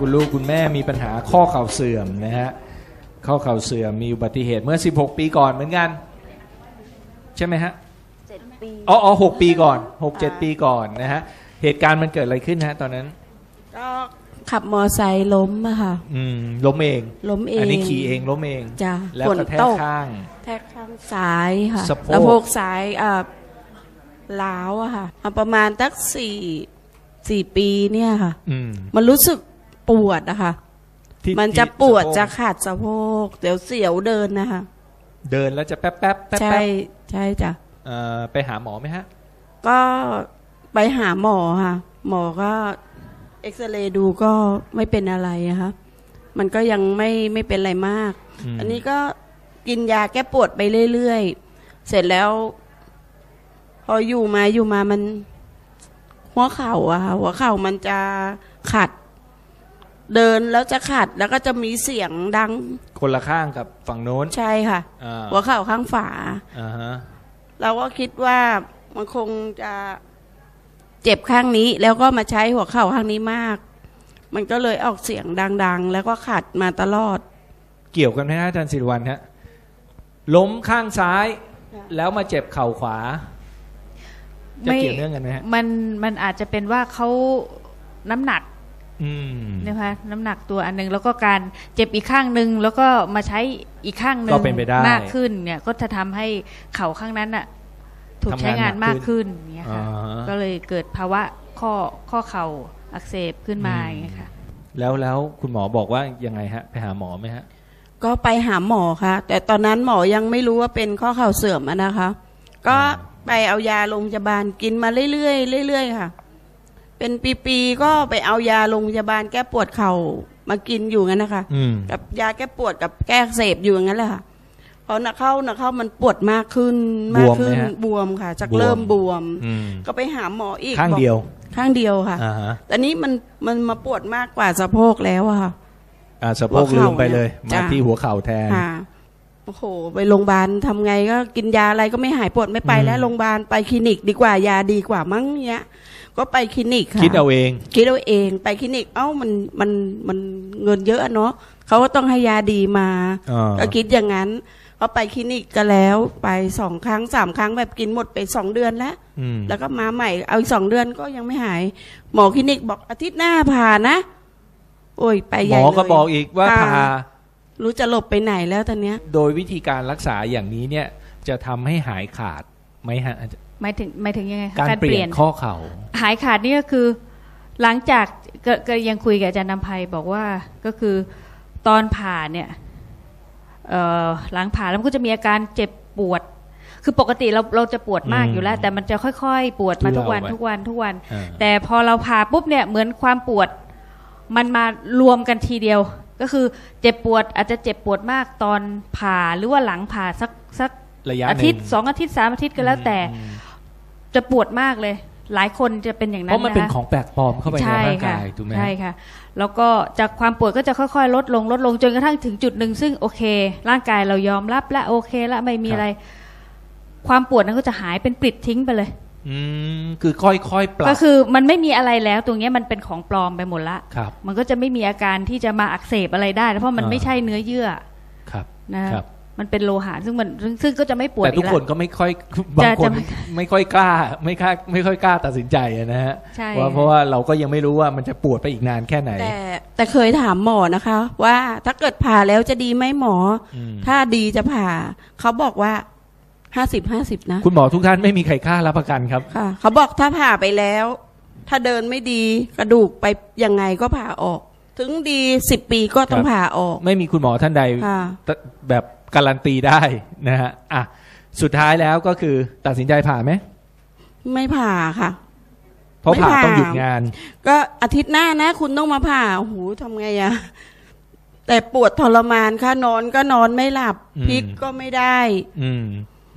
คุณลูกคุณแม่มีปัญหาข้อเข่าเสื่อมนะฮะข้อเข่าเสื่อมมีอุบัติเหตุเมื่อ 16 ปีก่อนเหมือนกัน ใช่ไหมฮะเจ็ดปีอ๋ออ๋อหกปีก่อนหกเจ็ดปีก่อนนะฮะเหตุการณ์มันเกิดอะไรขึ้นฮะตอนนั้น ก็ขับมอไซค์ล้มอะค่ะ อืมล้มเองล้มเองอันนี้ขี่เองล้มเองจ้ะแล้วฝนกระแทกตกข้าง แทกข้างซ้ายค่ะสะโพก สะโพกซ้ายอ่า ล้าวอะค่ะประมาณตักสี่สี่ปีเนี่ยค่ะ อืม มันรู้สึกปวดอะค่ะ ที่มันจะที่ปวดสโพกจะขาดสะโพกเดี๋ยวเสียวเดินนะคะ เดินแล้วจะแป๊บแป๊บแป๊บใช่แป๊บใช่จ้ะ เอ่อไปหาหมอไหมฮะ ก็ไปหาหมอค่ะ หมอก็เอ็กซเรย์ดูก็ไม่เป็นอะไรอะคะมันก็ยังไม่ไม่เป็นอะไรมากมอันนี้ก็กินยาแก้ปวดไปเรื่อยๆ เสร็จแล้ว พออยู่มาอยู่มามัน หัวเข่าอะค่ะหัวเข่ามันจะขัด เดินแล้วจะขัดแล้วก็จะมีเสียงดังคนละข้างกับฝั่งโน้นใช่ค่ะ อ่าหัวเข่าข้างฝา อ่าฮะเราก็คิดว่ามันคงจะเจ็บข้างนี้ แล้วก็มาใช้หัวเข่าข้างนี้มาก มันก็เลยออกเสียงดัง ๆ แล้วก็ขัดมาตลอด เกี่ยวกันไหมฮะอาจารย์ศิริวัลฮะล้มข้างซ้ายค่ะแล้วมาเจ็บเข่าขวา จะเกี่ยวเนื่องกันไหมฮะมันมันอาจจะเป็นว่าเขาน้ำหนักอืมนะคะน้ำหนักตัวอันหนึงแล้วก็การเจ็บอีกข้างหนึ่งแล้วก็มาใช้อีกข้างหนึ่ก็งเป็นไปได้มากขึ้นเนี่ยก็จะทำให้เข่าข้างนั้นน่ะถูกทำงานใช้งานหนักมากขึ้นเนี่ยอ่าค่ะฮะก็เลยเกิดภาวะข้อข้อเข่าอักเสบขึ้นมาอย่างเงี้ยค่ะแล้วแล้วคุณหมอบอกว่ายังไงฮะ ไปหาหมอไหมฮะ ก็ไปหาหมอค่ะ แต่ตอนนั้นหมอยังไม่รู้ว่าเป็นข้อเข่าเสื่อมอะนะคะ ก็ ไปเอายาโรงพยาบาลกินมาเรื่อยๆเรื่อยๆค่ะ เป็นปีๆก็ไปเอายาโรงพยาบาลแก้ปวดเข่ามากินอยู่งั้นนะคะอืมกับยาแก้ปวดกับแก้อักเสบอยู่อย่างนั้นแหละค่ะพอหนักเข้าหนักเข้ามันปวดมากขึ้นมากขึ้นบวมไหมฮะบวมค่ะจากบวมเริ่มบวมอืมก็ไปหาหมออีกข้างบอกเดียว ข้างเดียวค่ะอ่าฮะแต่นี้มันมันมาปวดมากกว่าสะโพกแล้วอะค่ะอ่าสะโพกหัวลืเข่ามไปเลยเนี่ยมาจ้ะที่หัวเข่าแทนค่ะ โอ้โห ไปโรงพยาบาลทำไงก็กินยาอะไรก็ไม่หายปวดไม่ไปอืมแล้วโรงพยาบาลไปคลินิกดีกว่ายาดีกว่ามั้งเนี้ย ก็ไปคลินิกค่ะคิดเอาเอง คิดเอาเองไปคลินิกเอ้ามันมันมันเงินเยอะอะเนาะเขาก็ต้องให้ยาดีมาอ่าก็คิดอย่างนั้นก็ไปคลินิกก็แล้วไปสองครั้งสามครั้งแบบกินหมดไปสองเดือนแล้วอืมแล้วก็มาใหม่เอาอีกสองเดือนก็ยังไม่หาย หมอคลินิกบอกอาทิตย์หน้าผ่านะ โอ้ยไปใหหมญ่อเลยก็บอกอีกว่าค่ะพา รู้จะหลบไปไหนแล้วตอนเนี้ย โดยวิธีการรักษาอย่างนี้เนี่ย จะทำให้หายขาดไหมฮะอาจารย์หมายถึงหมายถึงยังไงคะการเปลี่ยนข้อเข่า หายขาดนี่ก็คือ หลังจากก็ก็ยังคุยกับอาจารย์นำภัยบอกว่าก็คือตอนผ่าเนี่ยเอ่อหลังผ่าแล้วมันก็จะมีอาการเจ็บปวด คือปกติเราเราจะปวดมากอืมอยู่แล้ว แต่มันจะค่อยๆ ปวดมาทุกวันทุเลาไว้ทุกวันทุกวัน อ่า แต่พอเราผ่าปุ๊บเนี่ยเหมือนความปวด มันมารวมกันทีเดียว ก็คือเจ็บปวดอาจจะเจ็บปวดมากตอนผ่าหรือว่าหลังผ่าสักสักระยะอาทิตย์หนึ่สองอาทิตย์สามอาทิตย์ก็แล้วแต่อืมจะปวดมากเลย หลายคนจะเป็นอย่างเพนั้นราะมันเป็นนะคะของแปลกปลอมเข้าไปในใช่ร่างค่ะกายถูกไหมฮะใช่ค่ะ แล้วก็จากความปวดก็จะค่อยๆ ลดลงลดลงจนกระทั่งถึงจุดหนึ่งซึ่งโอเค ร่างกายเรายอมรับและโอเคและไม่มีอะไร ความปวดนั้นก็จะหายเป็นปลิดทิ้งไปเลย อืมคือค่อยๆปรับก็คือมันไม่มีอะไรแล้วตรงเนี้ยมันเป็นของปลอมไปหมดละครับ มันก็จะไม่มีอาการที่จะมาอักเสบอะไรได้ เพราะมันอ่าไม่ใช่เนื้อเยื่อครับนะครับมันเป็นโลหะซึ่งมันซึ่งซึ่งก็จะไม่ปวดแต่ทุกอีคนละก็ไม่ค่อยบางคนจะไม่ค่อยกล้า ไม่กล้าไม่ค่อยกล้าตัดสินใจอะนะฮะใช่ว่าเพราะว่าเราก็ยังไม่รู้ว่ามันจะปวดไปอีกนานแค่ไหน แต่แต่เคยถามหมอนะคะ ว่าถ้าเกิดผ่าแล้วจะดีไหมหมออืมถ้าดีจะผ่า เขาบอกว่า ห้าสิบห้าสิบนะ คุณหมอทุกท่านไม่มีใครกล้ารับประกันครับ ค่ะ เขาบอกถ้าผ่าไปแล้ว ถ้าเดินไม่ดีกระดูกไปยังไงก็ผ่าออก ถึงดีสิบปีก็ต้องครับ ผ่าออก ไม่มีคุณหมอท่านใดค่ะ ตแบบการันตีได้นะฮะอะสุดท้ายแล้วก็คือตัดสินใจผ่าไหมไม่ผ่าค่ะ เพราะไม่ผ่าผ่า ต้องหยุดงาน ก็อาทิตย์หน้านะ คุณต้องมาผ่าโอ้โหทำไงอะแต่ปวดทรมานค่ะนอนก็นอนไม่หลับอืม พลิกก็ไม่ได้ อืม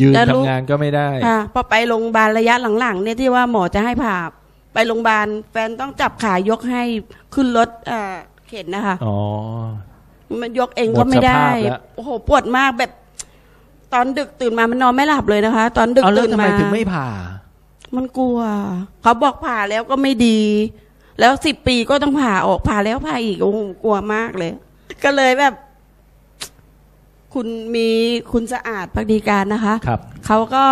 ยืนแล้วลูกทำงานก็ไม่ได้ค่ะพอไปโรงพยาบาลระยะหลังๆ เนี่ยที่ว่าหมอจะให้ผ่าไปโรงพยาบาลแฟนต้องจับขายกให้ขึ้นรถเอ่อเข็นนะคะอ๋อมันยกเองก็ไม่ได้หมดสภาพแล้วโอ้โหปวดมากแบบ ตอนดึกตื่นมามันนอนไม่หลับเลยนะคะ ตอนดึกเอาแล้วตื่นทำไมมาถึงไม่ผ่า มันกลัว เขาบอกผ่าแล้วก็ไม่ดี แล้วสิบปีก็ต้องผ่าออกผ่าแล้วผ่าอีกโอ้โหกลัวมากเลย ก็เลยแบบ คุณมีคุณสะอาดพักดีการนะคะครับ เขาก็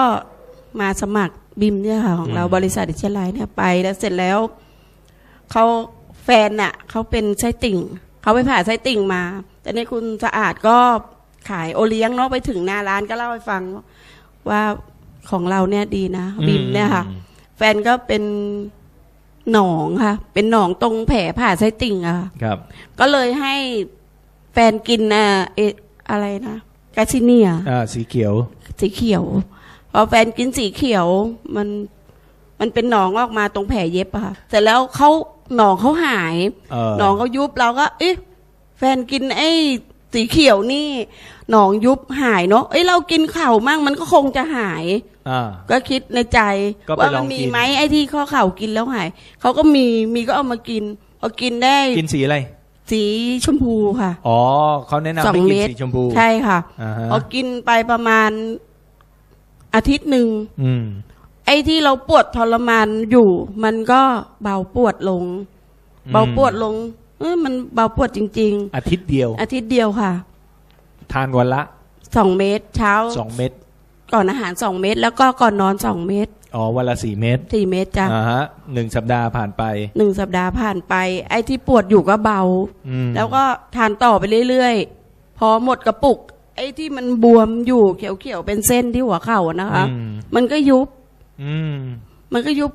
มาสมัครบิมเนี่ยค่ะ ของเราอืมบริษัทอิชไลน์เนี่ยไปแล้วเสร็จแล้วเขาแฟนน่ะเขาเป็นไส้ติ่งเขาไปผ่าไส้ติ่งมา แต่นี่คุณสะอาดก็ขายโอเลี้ยงเนาะไปถึงหน้าร้านก็เล่าให้ฟัง ว่าของเราเนี่ยดีนะบิมเนี่ยค่ะอืมแฟนก็เป็นหนองค่ะ เป็นหนองตรงแผลผ่าไส้ติ่งอะค่ะครับ ก็เลยให้แฟนกินอะเออะไรนะกาซิเนีย อ่าสีเขียว สีเขียว พอแฟนกินสีเขียวมันมันเป็นหนองออกมาตรงแผลเย็บอะค่ะเสร็จแล้วเขาหนองเขาหาย เออ หนองเขายุบเราก็ เอ๊ะแฟนกินไอ้สีเขียวนี่ หนองยุบหายเนาะเอ้ยเรากินเข่ามั่งมันก็คงจะหาย อ่า ก็คิดในใจ ก็ไปว่าลมัองมีกินไหมไอ้ที่ข้อเข่ากินแล้วหายเขาก็มีมีก็เอามากินพอกินได้ กินสีอะไร สีชมพูค่ะอ๋อเขาแนะนำสองให้กินเม็ดสีชมพูใช่ค่ะอ่าฮะพอกินไปประมาณอาทิตย์หนึ่ง อืม ไอ้ที่เราปวดทรมานอยู่ มันก็เบาปวดลงเบาปวดลง เออมันเบาปวดจริง อาทิตย์เดียว ๆ อาทิตย์เดียวค่ะทานวันละสองเม็ดเช้าสองเม็ดก่อนอาหารสองเม็ดแล้วก็ก่อนนอนสองเม็ด อ๋อวันละสี่เม็ดสี่เม็ดจ้ะอ่าฮะหนึ่งสัปดาห์ผ่านไป หนึ่งสัปดาห์ผ่านไป ไอ้ที่ปวดอยู่ก็เบา อืมแล้วก็ทานต่อไปเรื่อยๆ พอหมดกระปุก ไอ้ที่มันบวมอยู่เขียวๆเป็นเส้นที่หัวเข่าอะนะคะ อืมมันก็ยุบ อืมมันก็ยุบ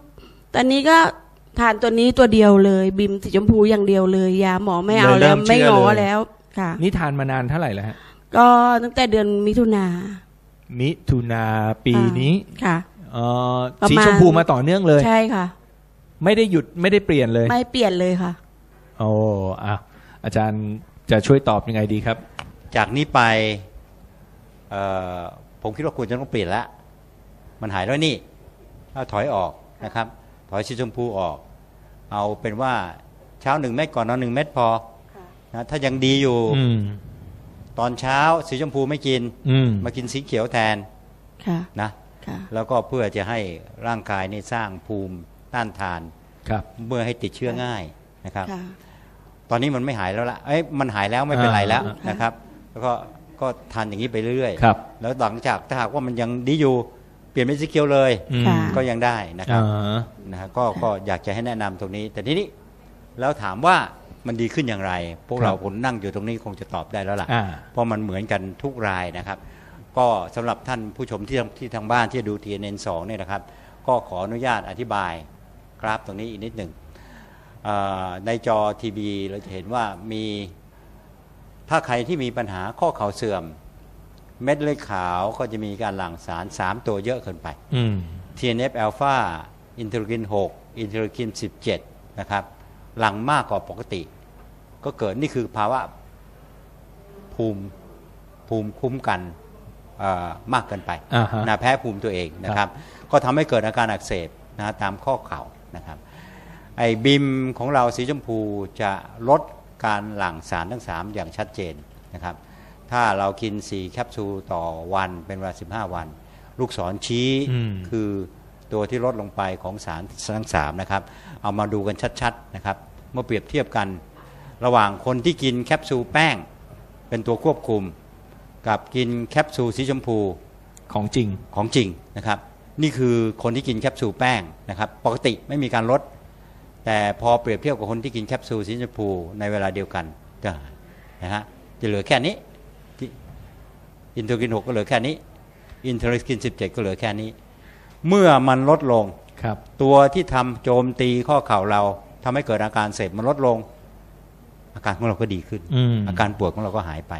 ตอนนี้ก็ทานตัวนี้ตัวเดียวเลย บิมสีชมพูอย่างเดียวเลย ยาหมอไม่เอาเลยเริ่แล้วมไม่เชื่งออเลย แล้วค่ะ นี่ทานมานานเท่าไหร่แล้วฮะ ก็ตั้งแต่เดือนมิถุนามิถุนาปีนี้ ค่ะ เอ่อประสีมาณชมพูมาต่อเนื่องเลย ใช่ค่ะ ไม่ได้หยุดไม่ได้เปลี่ยนเลย ไม่เปลี่ยนเลยค่ะ โอ้อะอาจารย์จะช่วยตอบยังไงดีครับ จากนี้ไปเอ่อผมคิดว่าควรจะต้องเปลี่ยนละ มันหายแล้วนี่เอาถอยออกนะครับ ถอยสีชมพูออก เอาเป็นว่าเช้าหนึ่งเม็ดก่อนนอนหนึ่งเม็ดพอนะถ้ายังดีอยู่อืม ตอนเช้าสีชมพูไม่กิน อืม มากินสีเขียวแทนค่ะ นะค่ะ แล้วก็เพื่อจะให้ร่างกายนี่สร้างภูมิต้านทานครับเมื่อให้ติดเชื้อง่ายนะครับค่ะตอนนี้มันไม่หายแล้วละเอ้ยมันหายแล้วไม่เป็นไรแล้วอ่านะครับ แล้วก็ก็ทานอย่างนี้ไปเรื่อยๆครับแล้วหลังจากถ้าหากว่ามันยังดีอยู่เปลี่ยนเป็นสีเขียวเลยอืมค่ะก็ยังได้นะครัอ่าบฮะนะฮะก็ก็อยากจะให้แนะนำตรงนี้ แต่ทีนี้แล้วถามว่ามันดีขึ้นอย่างไร พวกเราคนนั่งอยู่ตรงนี้คงจะตอบได้แล้วล่ะอ่าเพราะมันเหมือนกันทุกรายนะครับ ก็สำหรับท่านผู้ชมที่ที่ทางบ้านที่ดู TNN 2เนี่ยนะครับ ก็ขออนุญาตอธิบายกราฟตรงนี้อีกนิดหนึ่งเอ่อในจอทีวีเราจะเห็นว่ามีถ้าใครที่มีปัญหาข้อเข่าเสื่อม เม็ดเลือดขาวก็จะมีการหลั่งสาร 3 ตัวเยอะเกินไปอืม TNF อ l p h a อินเทอร์กิน 6 อินเทอร์กิน 17 นะครับ หลังมากกว่าปกติ ก็เกิดนี่คือภาวะภูมิภูมิคุ้มกันเอ่อ มากเกินไปอ่าฮะนะแพ้ภูมิตัวเองนะครับ ก็ทำให้เกิดอาการอักเสบนะตามข้อเข่านะครับไอ้บิมของเราสีชมพูจะลดการหลั่งสารทั้ง 3 อย่างชัดเจนนะครับถ้าเรากิน 4 แคปซูลต่อวันเป็นเวลา 15 วัน ลูกศรชี้อืมคือตัวที่ลดลงไปของสารทั้ง3นะครับเอามาดูกันชัดๆนะครับเมื่อเปรียบเทียบกัน ระหว่างคนที่กินแคปซูลแป้ง เป็นตัวควบคุม กับกินแคปซูลสีชมพูของจริงของจริงนะครับ นี่คือคนที่กินแคปซูลแป้งนะครับ ปกติไม่มีการลด แต่พอเปรียบเทียบกับคนที่กินแคปซูลสีชมพูในเวลาเดียวกันจะนะฮะจะเหลือแค่นี้ที่อินเทอร์กิน 6 ก็เหลือแค่นี้ อินเทอร์กิน 17 ก็เหลือแค่นี้ เมื่อมันลดลงครับตัวที่ทำโจมตีข้อเข่าเราทำให้เกิดอาการเสพมันลดลง อาการของเราก็ดีขึ้นอืมอาการปวดของเราก็หายไป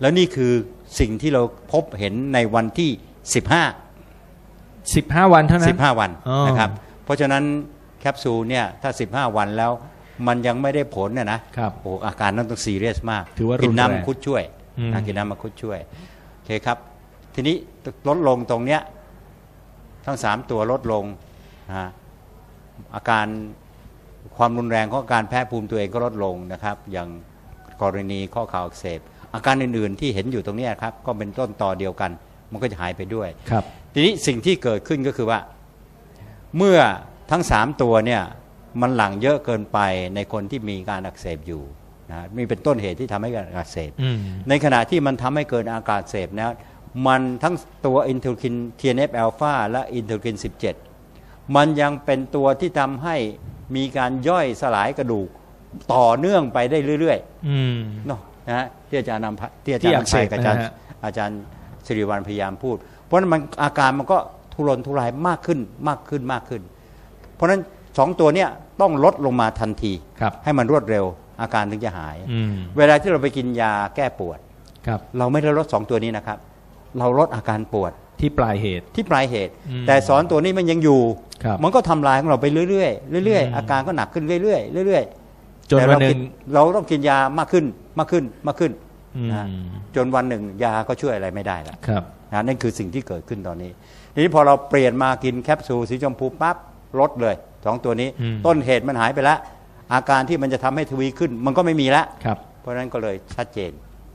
แล้วนี่คือสิ่งที่เราพบเห็นในวันที่ 15สิบห้าวันเท่านั้น 15 วันอ๋อนะครับ เพราะฉะนั้นแคปซูลเนี่ยถ้า 15 วันแล้วมันยังไม่ได้ผลเนี่ยนะครับโอ้อาการนั้นต้องซีเรียสมาก ถือว่ารุนกินแรงน้ำมังคุดช่วยอืมนะกินน้ำมังคุดช่วยโอเคครับ ทีนี้ลดลงตรงเนี้ยทั้ง3ตัวลดลงนะฮะอาการความรุนแรงของอาการแพ้ภูมิตัวเองก็ลดลงนะครับ อย่างกรณีข้อเข่าอักเสบ อาการอื่นๆที่เห็นอยู่ตรงเนี้ยครับก็เป็นต้นต่อเดียวกัน มันก็จะหายไปด้วยครับ ทีนี้สิ่งที่เกิดขึ้นก็คือว่า เมื่อทั้ง3ตัวเนี่ยมันหลั่งเยอะเกินไปในคนที่มีการอักเสบอยู่นะมีเป็นต้นเหตุที่ทำให้เกิดอาการอักเสบอืมในขณะที่มันทำให้เกิดอาการอักเสบนะมันทั้งตัวอินเทอร์คิน TNF อ l p h a และอินเทอร์คิน 17 มันยังเป็นตัวที่ทำให้มีการย่อยสลายกระดูกต่อเนื่องไปได้เรื่อยอืมๆเนาะ นะฮะที่อาจารย์นำพะที่อาที่จารย์อักนำเสชัยบกับอาจารย์นะฮะอาจารย์สิริวัลพยายามพูด เพราะฉะนั้นมันอาการมันก็ทุรนทุรายมากขึ้นมากขึ้นมากขึ้น เพราะฉะนั้นสองตัวเนี้ยต้องลดลงมาทันทีครับให้มันรวดเร็วอาการถึงจะหายอืมเวลาที่เราไปกินยาแก้ปวดครับเราไม่ได้ลดสองตัวนี้นะครับ เราลดอาการปวดที่ปลายเหตุที่ปลายเหตุอืมแต่สอนตัวนี้มันยังอยู่ครับมันก็ทำลายของเราไปเรื่อยๆเรื่อยอืมๆอาการก็หนักขึ้นเรื่อยๆเรื่อยๆ จนแต่วันเราหนึ่กิง เราต้องกินยามากขึ้นมากขึ้นมากขึ้นอืม นะจนวันหนึ่งยาก็ช่วยอะไรไม่ได้แล้วครับ นะนั่นคือสิ่งที่เกิดขึ้นตอนนี้ทีนี้พอเราเปลี่ยนมากินแคปซูลสีชมพูปั๊บลดเลยสองตัวนี้ อืม ต้นเหตุมันหายไปแล้วอาการที่มันจะทำให้ทวีขึ้น มันก็ไม่มีแล้ว ครับ เพราะฉะนั้นก็เลยชัดเจน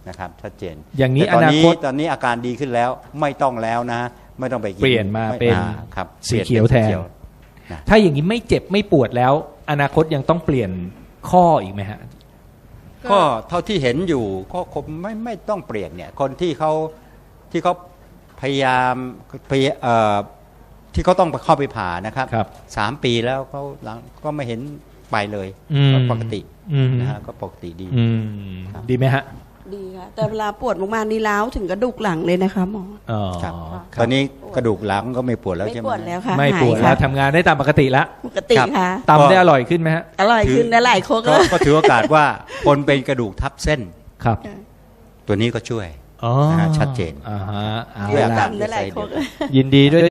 นะครับชัดเจนอย่างนี้แต่ตอนนี้อนาคตตอนนี้อาการดีขึ้นแล้วไม่ต้องแล้วนะ ไม่ต้องไปกินเปลี่ยนมาไเป็นอ่ครับสีปลี่นเขียวแทนสีถ้าอย่างนี้ไม่เจ็บไม่ปวดแล้ว อนาคตยังต้องเปลี่ยน ข้ออีกไหมฮะ ก็เท่าที่เห็นอยู่ก็คงไม่ไม่ต้องเปลี่ยนเนี่ย คนที่เขาที่เขาพยายามพยเอ่อที่เขาต้องเข้าไปผ่านะครับครับสามปีแล้วเขาหลังก็ไม่เห็นไปเลยอืม ก็ปกติอืมนะฮะก็ปกติดี อืมครับดีไหมฮะ ดีค่ะ แต่เวลาปวดมากๆนี่ล้าวถึงกระดูกหลังเลยนะคะหมอ อ๋อครับครับ ตอนนี้กระดูกหลังก็ไม่ปวดแล้วไม่ใช่ไหม ปวดแล้วค่ะไม่ปวดหายแล้วค่ะทำงานได้ตามปกติแล้วปกติครับ ค่ะตำได้อร่อยขึ้นไหมฮะอร่อยขึ้นได้หลายโคกก็แล้วก็ถือโอกาสว่าคนเป็นกระดูกทับเส้น ครับตัวนี้ก็ช่วย อ๋อนะฮะชัดเจน อ่าฮะเอาด้วยอาละการทำได้หลายโคก ยินดีด้วย